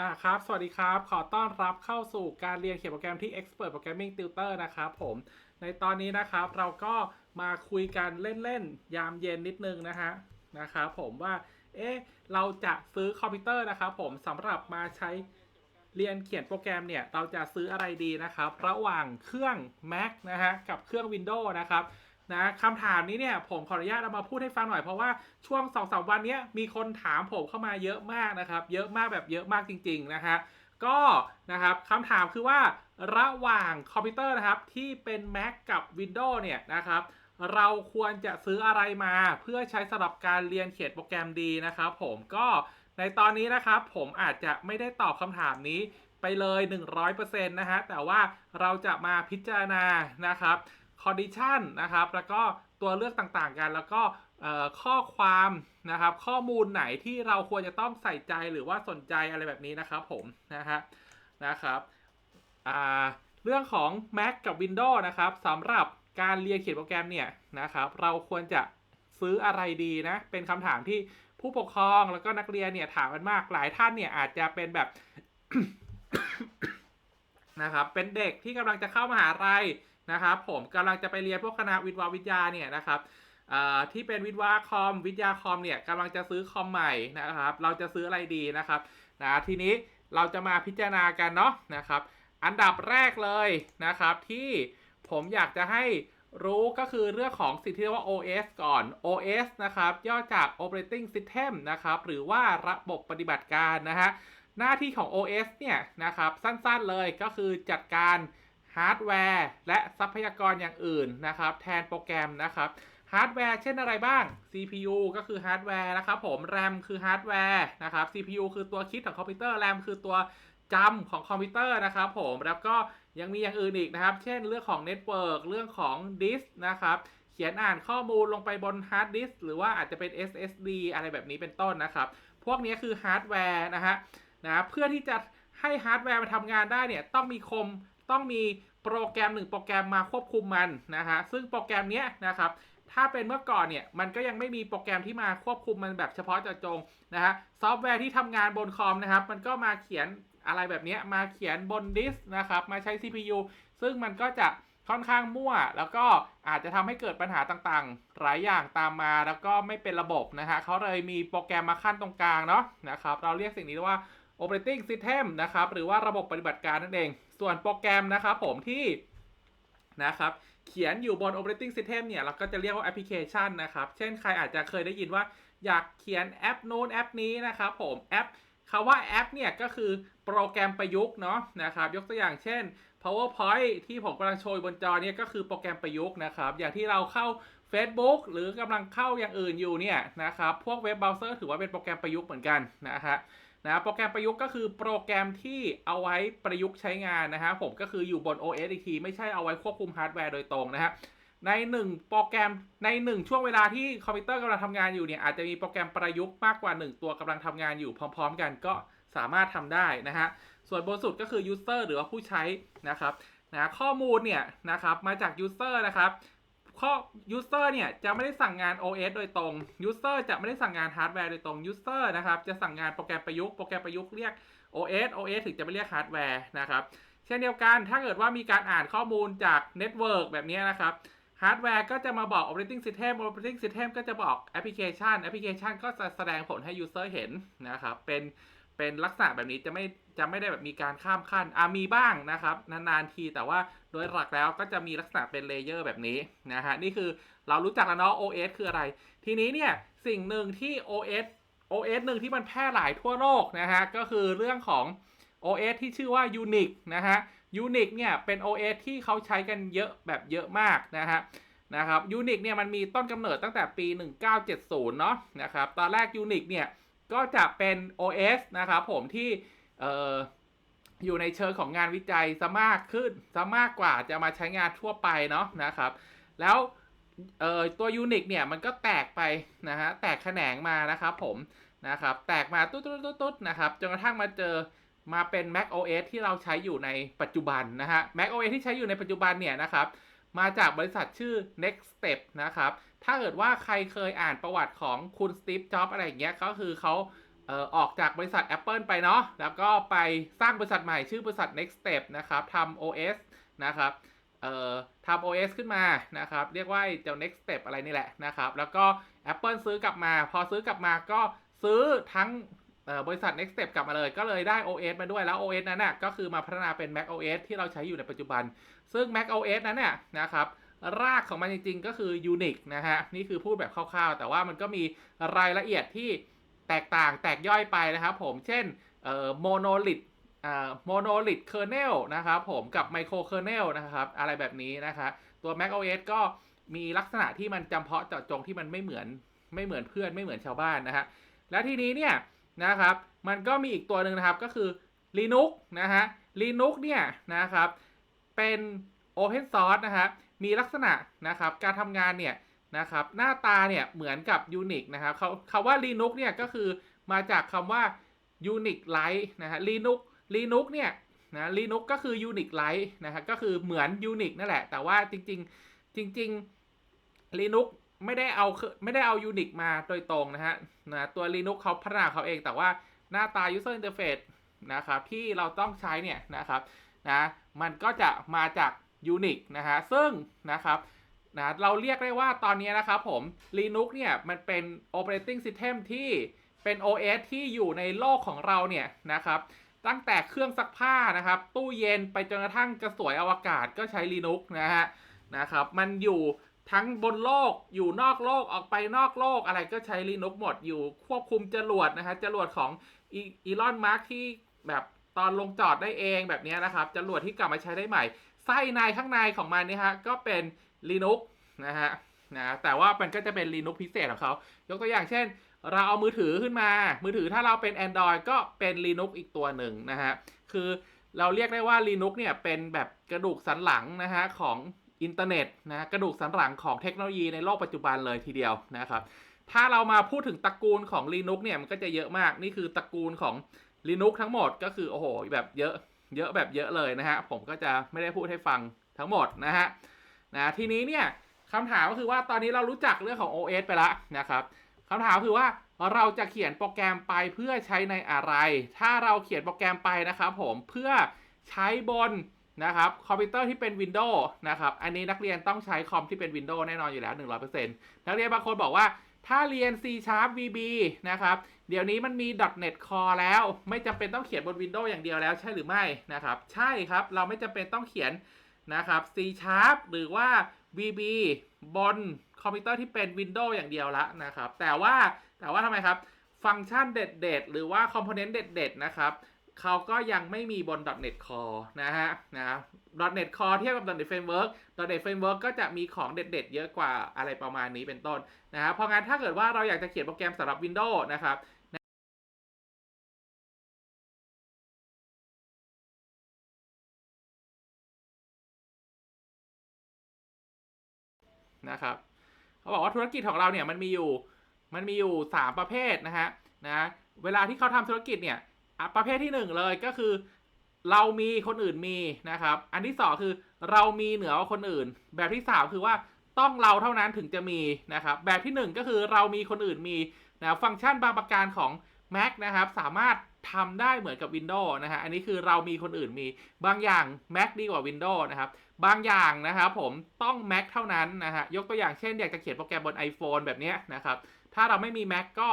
อ่าครับ สวัสดีครับ ขอต้อนรับเข้าสู่การเรียนเขียนโปรแกรมที่ Expert Programming Tutor นะครับผม ในตอนนี้นะครับเราก็มาคุยกันเล่น ๆ ยามเย็นนิดนึงนะฮะนะครับผมว่า เอ๊ะ เราจะซื้อคอมพิวเตอร์นะครับผมสำหรับมาใช้เรียนเขียนโปรแกรมเนี่ย เราจะซื้ออะไรดีนะครับ ระหว่างเครื่อง Mac นะฮะ กับเครื่อง Windows นะครับ นะคำถามนี้เนี่ยผมขออนุญาตเอามาพูดให้ฟังหน่อยเพราะว่าช่วง2อสวันนี้มีคนถามผมเข้ามาเยอะมากนะครับ เยอะมากแบบเยอะมากจริง ๆนะฮะก็นะครับคำถามคือว่าระหว่างคอมพิวเตอร์นะครับที่เป็น Mac กับ Windows เนี่ยนะครับเราควรจะซื้ออะไรมาเพื่อใช้สำหรับการเรียนเขียนโปรแกรมดีนะครับผมก็ในตอนนี้นะครับผมอาจจะไม่ได้ตอบคำถามนี้ไปเลย 100%นะฮะแต่ว่าเราจะมาพิจารณานะครับ คอนดิชันนะครับ แล้วก็ตัวเลือกต่างๆกัน แล้วก็ข้อความนะครับ ข้อมูลไหนที่เราควรจะต้องใส่ใจหรือว่าสนใจอะไรแบบนี้นะครับผมนะฮะนะครับเรื่องของ Mac กับ Windows นะครับสำหรับการเรียนเขียนโปรแกรมเนี่ยนะครับ เราควรจะซื้ออะไรดีนะ เป็นคำถามที่ผู้ปกครองแล้วก็นักเรียนเนี่ยถามกันมากหลายท่านเนี่ยอาจจะเป็นแบบนะครับ เป็นเด็กที่กำลังจะเข้ามหาลัย นะครับผมกำลังจะไปเรียนพวกคณะวิทยาวิทยาเนี่ยนะครับที่เป็นวิทยาคอมวิทยาคอมเนี่ยกำลังจะซื้อคอมใหม่นะครับ เราจะซื้ออะไรดีนะครับนะทีนี้เราจะมาพิจารณากันเนาะนะครับ อันดับแรกเลยนะครับที่ผมอยากจะให้รู้ก็คือเรื่องของสิ่งที่เรียกว่า OS ก่อน OS นะครับย่อจาก Operating System นะครับหรือว่าระบบปฏิบัติการนะฮะหน้าที่ของ OS เนี่ยนะครับสั้นๆเลยก็คือจัดการ ฮาร์ดแวร์ และทรัพยากรอย่างอื่นนะครับ แทนโปรแกรมนะครับฮาร์ดแวร์เช่นอะไรบ้าง CPU ก็คือฮาร์ดแวร์นะครับผม RAM คือฮาร์ดแวร์นะครับ CPU คือตัวคิดของคอมพิวเตอร์ RAM คือตัวจำของคอมพิวเตอร์นะครับผม แล้วก็ยังมีอย่างอื่นอีกนะครับ เช่นเรื่องของเน็ตเวิร์กเรื่องของดิสนะครับ เขียนอ่านข้อมูลลงไปบนฮาร์ดดิสหรือว่าอาจจะเป็น SSD อะไรแบบนี้เป็นต้นนะครับ พวกนี้คือฮาร์ดแวร์นะฮะนะ เพื่อที่จะให้ฮาร์ดแวร์มันทำงานได้เนี่ยต้องมีคม ต้องมีโปรแกรมหนึ่งโปรแกรมมาควบคุมมันนะฮะซึ่งโปรแกรมเนี้ยนะครับถ้าเป็นเมื่อก่อนเนี่ยมันก็ยังไม่มีโปรแกรมที่มาควบคุมมันแบบเฉพาะเจาะจงนะฮะซอฟต์แวร์ที่ทำงานบนคอมนะครับมันก็มาเขียนอะไรแบบนี้มาเขียนบนดิสก์นะครับมาใช้ CPU ซึ่งมันก็จะค่อนข้างมั่ว แล้วก็อาจจะทำให้เกิดปัญหาต่างๆ หลายอย่างตามมาแล้วก็ไม่เป็นระบบนะฮะเขาเลยมีโปรแกรมมาขั้นตรงกลางเนาะนะครับเราเรียกสิ่งนี้ว่า operating system นะครับหรือว่าระบบปฏิบัติการนั่นเอง ส่วนโปรแกรมนะครับผมที่นะครับเขียนอยู่บน operating system เนี่ย เราก็จะเรียกว่าแอปพลิเคชันนะครับ เช่นใครอาจจะเคยได้ยินว่าอยากเขียนแอปโน้นแอปนี้นะครับผมแอปคาว่าแอปเนี่ย ก็คือโปรแกรมประยุกต์เนาะนะครับ ยกตัวอย่างเช่น powerpoint ที่ผมกำลังโชว์บนจอเนี่ย ก็คือโปรแกรมประยุกต์นะครับ อย่างที่เราเข้า Facebook หรือกำลังเข้าอย่างอื่นอยู่เนี่ยนะครับ พวกเว็บเบราว์เซอร์ถือว่าเป็นโปรแกรมประยุกต์เหมือนกันนะฮะ นะโปรแกรมประยุกต์ก็คือโปรแกรมที่เอาไว้ประยุกต์ใช้งานนะฮะผมก็คืออยู่บน OS อีกทีไม่ใช่เอาไว้ควบคุมฮาร์ดแวร์โดยตรงนะฮะในหนึ่งโปรแกรมในหนึ่งช่วงเวลาที่คอมพิวเตอร์กำลังทำงานอยู่เนี่ยอาจจะมีโปรแกรมประยุกต์มากกว่า 1 ตัวกำลังทำงานอยู่พร้อม ๆ กันก็สามารถทำได้นะฮะส่วนบนสุดก็คือ user หรือว่าผู้ใช้นะครับนะข้อมูลเนี่ยนะครับมาจาก user นะครับ ข้อ user เนี่ยจะไม่ได้สั่งงาน OS โดยตรง user จะไม่ได้สั่งงานฮาร์ดแวร์โดยตรง user นะครับจะสั่งงานโปรแกรมประยุกต์ โปรแกรมประยุกต์เรียก OS OS ถึงจะไม่เรียกฮาร์ดแวร์นะครับ เช่นเดียวกัน ถ้าเกิดว่ามีการอ่านข้อมูลจากเน็ตเวิร์กแบบนี้นะครับ ฮาร์ดแวร์ก็จะมาบอก operating system operating system ก็จะบอกแอปพลิเคชัน แอปพลิเคชันก็จะแสดงผลให้ user เห็นนะครับ เป็น เป็นลักษณะแบบนี้จะไม่จะไม่ได้แบบมีการข้ามขั้นอะมีบ้างนะครับ นานๆทีแต่ว่าโดยหลักแล้วก็จะมีลักษณะเป็นเลเยอร์แบบนี้นะฮะนี่คือเรารู้จักแล้วเนาะ OS คืออะไร ทีนี้เนี่ยสิ่งหนึ่งที่ OS OS หนึ่งที่มันแพร่หลายทั่วโลกนะฮะก็คือเรื่องของ OS ที่ชื่อว่า Unix นะฮะ Unix เนี่ยเป็น OS ที่เขาใช้กันเยอะแบบเยอะมากนะฮะนะครับ Unix เนี่ยมันมีต้นกำเนิดตั้งแต่ปี 1970 เนาะนะครับตอนแรก Unix เนี่ย ก็จะเป็น OS นะครับผมที่อออยู่ในเชิงของงานวิจัยซะมากขึ้นซะมากกว่าจะมาใช้งานทั่วไปเนาะนะครับ แล้วตัว Unix เนี่ยมันก็แตกไปนะฮะแตกแขนงมานะครับผมนะครับแตกมาตุ๊ดตุ๊ดตุ๊ดตุ๊ดนะครับจนกระทั่งมาเจอมาเป็น Mac OS ที่เราใช้อยู่ในปัจจุบันนะฮะ Mac OS ที่ใช้อยู่ในปัจจุบันเนี่ยนะครับ มาจากบริษัทชื่อ Next Step นะครับ ถ้าเกิดว่าใครเคยอ่านประวัติของคุณสตีฟ จ็อบอะไรอย่างเงี้ย ก็คือเขาเอ่อออกจากบริษัท Apple ไปเนาะ แล้วก็ไปสร้างบริษัทใหม่ชื่อบริษัท Next Step นะครับทำ OS นะครับเอ่อทำ OS ขึ้นมานะครับ เรียกว่าเจ้า Next Step อะไรนี่แหละนะครับ แล้วก็ Apple ซื้อกลับมา พอซื้อกลับมาก็ซื้อทั้งบริษัท Next Step กลับมาเลย ก็เลยได้ OS มาด้วยแล้ว OS นั้นน่ะก็คือมาพัฒนาเป็น Mac OS ที่เราใช้อยู่ในปัจจุบัน ซึ่ง Mac OS นั้นเนี่ยนะครับ รากของมันจริงๆ ก็คือ Unix นะฮะนี่คือพูดแบบคร่าวๆ แต่ว่ามันก็มีรายละเอียดที่แตกต่างแตกย่อยไปนะครับผมเช่นเอ่อ monolith อ่า monolith kernel นะครับผมกับ micro kernel นะครับอะไรแบบนี้นะครับตัว Mac OS ก็มีลักษณะที่มันจำเพาะเจาะจงที่มันไม่เหมือนไม่เหมือนเพื่อนไม่เหมือนชาวบ้านนะฮะและทีนี้เนี่ยนะครับมันก็มีอีกตัวหนึ่งนะครับก็คือ Linux นะฮะ Linux เนี่ยนะครับเป็น Open Source นะฮะ มีลักษณะนะครับการทำงานเนี่ยนะครับหน้าตาเนี่ยเหมือนกับ Unix นะครับเขาคำว่า Linux เนี่ยก็คือมาจากคำว่า Unix like นะฮะ Linux Linux เนี่ยนะ Linux ก็คือ Unix like นะฮะก็คือเหมือน Unix นั่นแหละ แต่ว่าจริงๆจริงๆ Linux ไม่ได้เอาไม่ได้เอา Unix มาโดยตรงนะฮะนะตัว Linux เขาพัฒนาเขาเองแต่ว่าหน้าตา User Interface นะครับที่เราต้องใช้เนี่ยนะครับนะมันก็จะมาจาก Unix นะฮะซึ่งนะครับนะเราเรียกได้ว่าตอนนี้นะครับผม Linux เนี่ยมันเป็น Operating System ที่เป็น OS ที่อยู่ในโลกของเราเนี่ยนะครับตั้งแต่เครื่องซักผ้านะครับ ตู้เย็นไปจนกระทั่งกระสวยอวกาศก็ใช้ Linux นะฮะนะครับมันอยู่ทั้งบนโลกอยู่นอกโลกออกไปนอกโลกอะไรก็ใช้ Linux หมดอยู่ควบคุมจรวดนะฮะจรวดของอีลอนมาร์กที่แบบตอนลงจอดได้เองแบบนี้นะครับจรวดที่กลับมาใช้ได้ใหม่ ไส้ในข้างในของมันนี่ฮะก็เป็น Linux นะฮะนะแต่ว่ามันก็จะเป็น Linux พิเศษของเขา ยกตัวอย่างเช่น เราเอามือถือขึ้นมา มือถือถ้าเราเป็น Android ก็เป็น Linux อีกตัวหนึ่งนะฮะ คือเราเรียกได้ว่า Linux เนี่ยเป็นแบบกระดูกสันหลังนะฮะของอินเทอร์เน็ตนะกระดูกสันหลังของเทคโนโลยีในโลกปัจจุบันเลยทีเดียวนะครับ ถ้าเรามาพูดถึงตระกูลของ Linux เนี่ยมันก็จะเยอะมาก นี่คือตระกูลของ Linux ทั้งหมดก็คือโอ้โหแบบเยอะ เยอะแบบเยอะเลยนะฮะผมก็จะไม่ได้พูดให้ฟังทั้งหมดนะฮะนะทีนี้เนี่ยคำถามก็คือว่าตอนนี้เรารู้จักเรื่องของ OS ไปแล้วนะครับคำถามคือว่าเราจะเขียนโปรแกรมไปเพื่อใช้ในอะไร ถ้าเราเขียนโปรแกรมไปนะครับผมเพื่อใช้บนนะครับคอมพิวเตอร์ที่เป็น Windows นะครับ อันนี้นักเรียนต้องใช้คอมที่เป็น Windows แน่นอนอยู่แล้ว 100%นักเรียนบางคนบอกว่า ถ้าเรียน C Sharp VB นะครับ เดี๋ยวนี้มันมี .NET Core แล้ว ไม่จำเป็นต้องเขียนบน Windows อย่างเดียวแล้วใช่หรือไม่นะครับ ใช่ครับ เราไม่จำเป็นต้องเขียนนะครับ C Sharp หรือว่า VB บนคอมพิวเตอร์ที่เป็น Windows อย่างเดียวละนะครับ แต่ว่าแต่ว่าทำไมครับ ฟังก์ชันเด็ด ๆ หรือว่าคอมโพเนนต์เด็ด ๆ นะครับ เขาก็ยังไม่มีบน .NET Core นะฮะนะ .NET Core เทียบกับ .NET Framework .NET Framework ก็จะมีของเด็ด ๆ เยอะกว่าอะไรประมาณนี้เป็นต้นนะฮะเพราะงั้นถ้าเกิดว่าเราอยากจะเขียนโปรแกรมสำหรับ Windows นะครับนะครับเขาบอกว่าธุรกิจของเราเนี่ยมันมีอยู่มันมีอยู่ 3 ประเภทนะฮะนะเวลาที่เขาทำธุรกิจเนี่ย อะประเภทที่ 1 เลยก็คือ เรามีคนอื่นมีนะครับ อันที่ 2 คือเรามีเหนือกว่าคนอื่น แบบที่ 3 คือว่าต้องเราเท่านั้นถึงจะมีนะครับ แบบที่ 1 ก็คือเรามีคนอื่นมีนะฟังก์ชันบางประการของ Mac นะครับ สามารถทำได้เหมือนกับ Windows นะฮะอันนี้คือเรามีคนอื่นมีบางอย่าง Mac ดีกว่า Windows นะครับบางอย่างนะครับผมต้อง Mac เท่านั้นนะฮะยกตัวอย่างเช่น อยากจะเขียนโปรแกรมบน iPhone แบบนี้นะครับถ้าเราไม่มี Mac ก็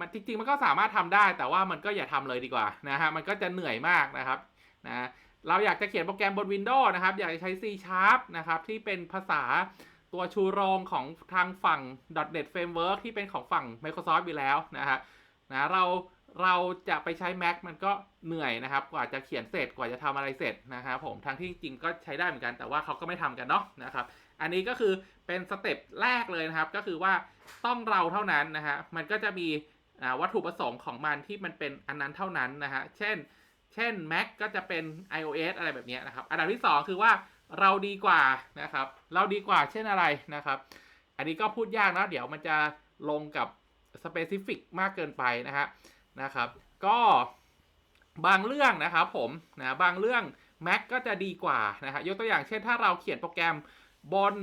มันจริงๆมันก็สามารถทำได้ แต่ว่ามันก็อย่าทำเลยดีกว่านะฮะมันก็จะเหนื่อยมากนะครับนะเราอยากจะเขียนโปรแกรมบน Windows นะครับ อยากจะใช้ C Sharp นะครับที่เป็นภาษาตัวชูโรงของทางฝั่ง .NET Framework ที่เป็นของฝั่ง Microsoft อยู่แล้วนะฮะนะเราเราจะไปใช้ Mac มันก็เหนื่อยนะครับ กว่าจะเขียนเสร็จกว่าจะทำอะไรเสร็จนะครับผมทั้งที่จริงก็ใช้ได้เหมือนกัน แต่ว่าเขาก็ไม่ทำกันเนาะนะครับ อันนี้ก็คือเป็นสเต็ปแรกเลยนะครับ ก็คือว่าต้องเราเท่านั้นนะฮะมันก็จะมี อ่าวัตถุประสงค์ของมันที่มันเป็นอันนั้นเท่านั้นนะฮะ เช่น เช่น Mac ก็จะเป็น iOS อะไรแบบนี้นะครับ อันดับที่ 2 คือว่าเราดีกว่านะครับ เราดีกว่าเช่นอะไรนะครับ อันนี้ก็พูดยากนะ เดี๋ยวมันจะลงกับ specific มากเกินไปนะฮะนะครับ ก็บางเรื่องนะครับผมนะบางเรื่อง Mac ก็จะดีกว่านะฮะยกตัวอย่างเช่นถ้าเราเขียนโปรแกรมบน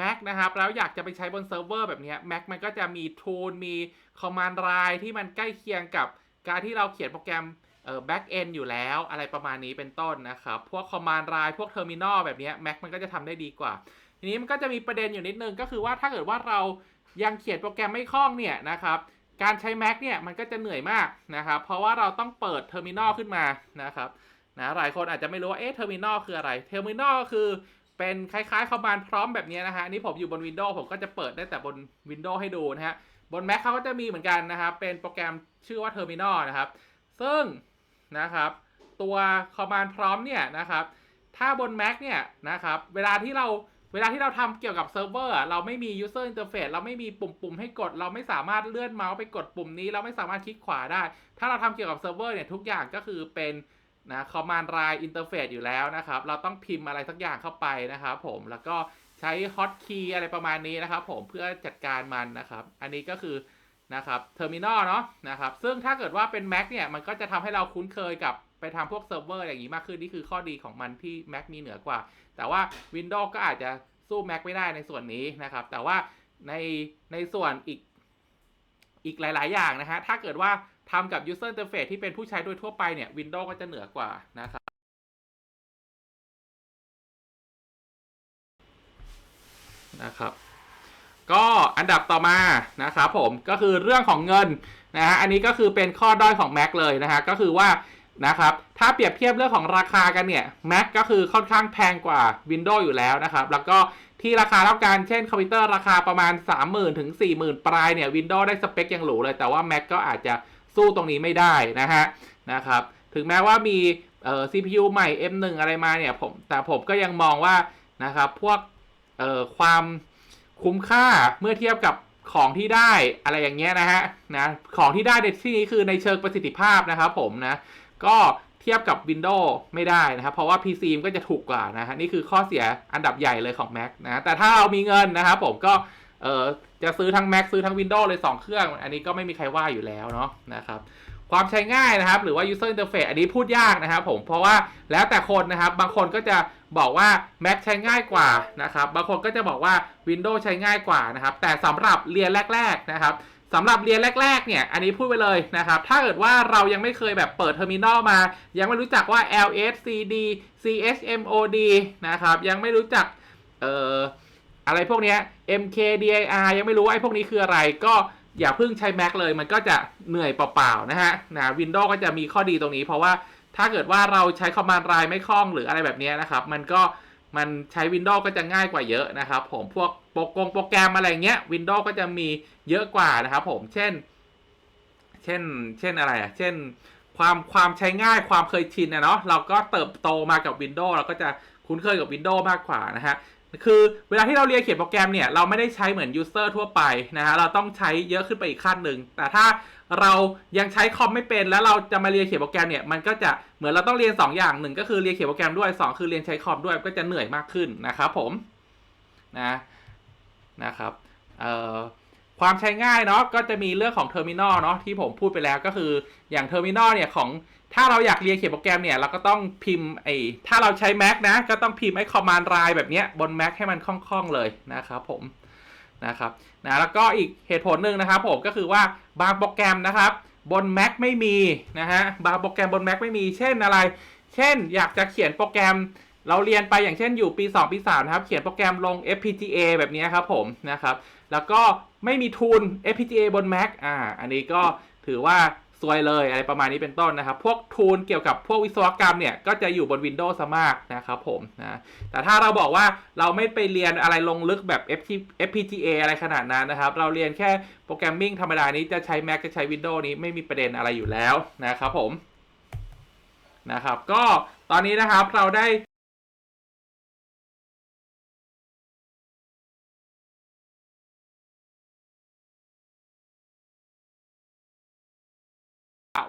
Mac นะครับ แล้วอยากจะไปใช้บนเซิร์ฟเวอร์แบบนี้ Mac มันก็จะมี tool มี command line ที่มันใกล้เคียงกับการที่เราเขียนโปรแกรมเอ่อ back end อยู่แล้วอะไรประมาณนี้เป็นต้นนะครับ พวก command line พวก terminal แบบนี้ Mac มันก็จะทำได้ดีกว่า ทีนี้มันก็จะมีประเด็นอยู่นิดนึงก็คือว่าถ้าเกิดว่าเรายังเขียนโปรแกรมไม่คล่องเนี่ยนะครับ การใช้ Mac เนี่ยมันก็จะเหนื่อยมากนะครับ เพราะว่าเราต้องเปิด terminal ขึ้นมานะครับนะหลายคนอาจจะไม่รู้ว่าเอ๊ะ terminal คืออะไร terminal ก็คือ เป็นคล้ายๆ command prompt แบบนี้นะฮะอันนี่ผมอยู่บน Windows ผมก็จะเปิดได้แต่บน Windows ให้ดูนะฮะบน Mac เขาก็จะมีเหมือนกันนะครับ เป็นโปรแกรมชื่อว่า Terminal นะครับ ซึ่งนะครับ ตัว Command Prompt เนี่ยนะครับ ถ้าบน Mac เนี่ยนะครับ เวลาที่เราเวลาที่เราทำเกี่ยวกับเซิร์ฟเวอร์เราไม่มี user interface เราไม่มีปุ่มๆให้กด เราไม่สามารถเลื่อนเมาส์ไปกดปุ่มนี้ เราไม่สามารถคลิกขวาได้ ถ้าเราทำเกี่ยวกับเซิร์ฟเวอร์เนี่ยทุกอย่างก็คือเป็น นะ command line interface อยู่แล้วนะครับ เราต้องพิมพ์อะไรสักอย่างเข้าไปนะครับผมแล้วก็ใช้ hotkey อะไรประมาณนี้นะครับผมเพื่อจัดการมันนะครับ อันนี้ก็คือนะครับ terminal เนาะนะครับ ซึ่งถ้าเกิดว่าเป็น Mac เนี่ย มันก็จะทำให้เราคุ้นเคยกับไปทำพวกเซิร์ฟเวอร์อย่างนี้มากขึ้น นี่คือข้อดีของมันที่ Mac มีเหนือกว่า แต่ว่า Windows ก็อาจจะสู้ Mac ไม่ได้ในส่วนนี้นะครับ แต่ว่าในในส่วนอีกอีกหลาย ๆ อย่างนะฮะถ้าเกิดว่า ทำกับ user interface ที่เป็นผู้ใช้โดยทั่วไปเนี่ย Windows ก็จะเหนือกว่านะครับ นะครับ ก็อันดับต่อมานะครับผมก็คือเรื่องของเงินนะฮะอันนี้ก็คือเป็นข้อด้อยของ Mac เลยนะฮะก็คือว่านะครับถ้าเปรียบเทียบเรื่องของราคากันเนี่ย Mac ก็คือค่อนข้างแพงกว่า Windows อยู่แล้วนะครับ แล้วก็ที่ราคาเท่ากันเช่นคอมพิวเตอร์ราคาประมาณ 30,000 ถึง 40,000 ปลายเนี่ย Windows ได้สเปคยังหรูเลย แต่ว่า Mac ก็อาจจะ สู้ตรงนี้ไม่ได้นะฮะนะครับถึงแม้ว่ามีเอ่อ CPU ใหม่ M1 อะไรมาเนี่ยผมแต่ผมก็ยังมองว่านะครับพวกเอ่อความคุ้มค่าเมื่อเทียบกับของที่ได้อะไรอย่างเงี้ยนะฮะนะของที่ได้ในที่นี้คือในเชิงประสิทธิภาพนะครับผมนะก็เทียบกับ Windows ไม่ได้นะครับ เพราะว่า PC มันก็จะถูกกว่านะฮะนี่คือข้อเสียอันดับใหญ่เลยของ Mac นะแต่ถ้าเรามีเงินนะครับผมก็ เออจะซื้อทั้ง Mac ซื้อทั้ง Windows เลย 2 เครื่อง อันนี้ก็ไม่มีใครว่าอยู่แล้วเนาะนะครับความใช้ง่ายนะครับ หรือว่า user interface อันนี้พูดยากนะครับผมเพราะว่าแล้วแต่คนนะครับ บางคนก็จะบอกว่า Mac ใช้ง่ายกว่านะครับ บางคนก็จะบอกว่า Windows ใช้ง่ายกว่านะครับ แต่สำหรับเรียนแรก ๆนะครับสำหรับเรียนแรก ๆ เนี่ย อันนี้พูดไปเลยนะครับ ถ้าเกิดว่าเรายังไม่เคยแบบเปิดเทอร์มินอลมา ยังไม่รู้จักว่า ls cd chmod นะครับ ยังไม่รู้จัก เอ่อ อะไรพวกนี้ mkdir ยังไม่รู้ว่าไอ้พวกนี้คืออะไร ก็อย่าเพิ่งใช้ Mac เลย มันก็จะเหนื่อยเปล่าๆนะฮะนะ Windows ก็จะมีข้อดีตรงนี้ เพราะว่าถ้าเกิดว่าเราใช้คอมมานด์ไลน์ไม่คล่องหรืออะไรแบบนี้นะครับ มันก็มันใช้ Windows ก็จะง่ายกว่าเยอะนะครับผมพวกโปรกงโปรแกรมอะไรเงี้ย Windows ก็จะมีเยอะกว่านะครับผมเช่น เช่น เช่นอะไรอะเช่นความความใช้ง่ายความเคยชินนะเนาะเราก็เติบโตมากับ Windows เราก็จะคุ้นเคยกับ Windows มากกว่านะฮะ คือเวลาที่เราเรียนเขียนโปรแกรมเนี่ยเราไม่ได้ใช้เหมือนยูเซอร์ทั่วไปนะฮะเราต้องใช้เยอะขึ้นไปอีกขั้นหนึ่งแต่ถ้าเรายังใช้คอมไม่เป็นแล้วเราจะมาเรียนเขียนโปรแกรมเนี่ยมันก็จะเหมือนเราต้องเรียน 2 อย่างหนึ่งก็คือเรียนเขียนโปรแกรมด้วย 2 คือเรียนใช้คอมด้วยก็จะเหนื่อยมากขึ้นนะครับผมนะนะครับเอ่อ ความใช้ง่ายเนาะก็จะมีเรื่องของเทอร์มินอลเนาะที่ผมพูดไปแล้วก็คืออย่างเทอร์มินอลเนี่ยของถ้าเราอยากเรียนเขียนโปรแกรมเนี่ยเราก็ต้องพิมพ์ไอ้ถ้าเราใช้ Mac นะ ก็ต้องพิมพ์ไอ้คอมมานด์ไลน์แบบเนี้ยบน Mac ให้มันคล่องๆเลยนะครับผมนะครับนะแล้วก็อีกเหตุผลหนึ่งนะครับผมก็คือว่าบางโปรแกรมนะครับ บน Mac ไม่มีนะฮะบางโปรแกรมบน Mac ไม่มี เช่นอะไร เช่นอยากจะเขียนโปรแกรมเราเรียนไปอย่างเช่นอยู่ปี 2 ปี3นะครับ เขียนโปรแกรมลง FPGA แบบนี้ครับผมนะครับ แล้วก็ ไม่มีทูล FPGA บน Mac อ่า อันนี้ก็ถือว่าซวยเลยอะไรประมาณนี้เป็นต้นนะครับ พวกทูลเกี่ยวกับพวกวิศวกรรมเนี่ยก็จะอยู่บน Windows ซะมากนะครับผมนะ แต่ถ้าเราบอกว่าเราไม่ไปเรียนอะไรลงลึกแบบ FPGA อะไรขนาดนั้นนะครับ เราเรียนแค่โปรแกรมมิ่งธรรมดานี้จะใช้ Mac จะใช้ Windows นี้ไม่มีประเด็นอะไรอยู่แล้วนะครับผมนะครับ ก็ตอนนี้นะครับเราได้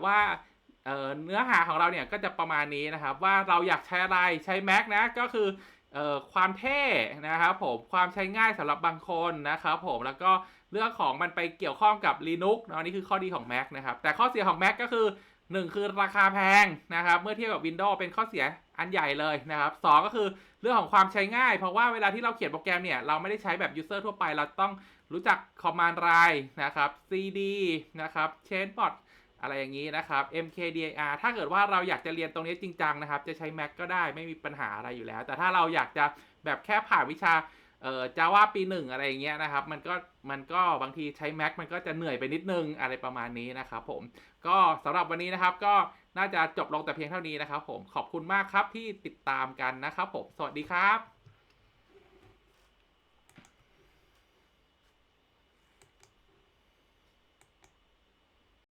ว่าเเนื้อหาของเราเนี่ยก็จะประมาณนี้นะครับว่าเราอยากใช้อะไรใช้ Mac นะก็คือความเท่นะครับผมความใช้ง่ายสำหรับบางคนนะครับผมแล้วก็เรื่องของมันไปเกี่ยวข้องกับ Linux เนาะนี่คือข้อดีของ Mac นะครับแต่ข้อเสียของ Mac ก็คือ 1 คือราคาแพงนะครับเมื่อเทียบกับ Windows เป็นข้อเสียอันใหญ่เลยนะครับสก็คือเรื่องของความใช้ง่าย เพราะว่าเวลาที่เราเขียนโปรแกรมเนี่ยเราไม่ได้ใช้แบบ user ทั่วไปเราต้องรู้จัก command line นะครับ cd นะครับ chainbot อะไรอย่างนี้นะครับ MKDIR ถ้าเกิดว่าเราอยากจะเรียนตรงนี้จริงจังนะครับ จะใช้ Mac ก็ได้ไม่มีปัญหาอะไรอยู่แล้ว แต่ถ้าเราอยากจะแบบแค่ผ่านวิชาเอ่อ Java ปีหนึ่งอะไรอย่างเงี้ยนะครับ มันก็มันก็บางทีใช้ Mac มันก็จะเหนื่อยไปนิดนึงอะไรประมาณนี้นะครับผมก็สำหรับวันนี้นะครับก็น่าจะจบลงแต่เพียงเท่านี้นะครับผมขอบคุณมากครับที่ติดตามกันนะครับผมสวัสดีครับ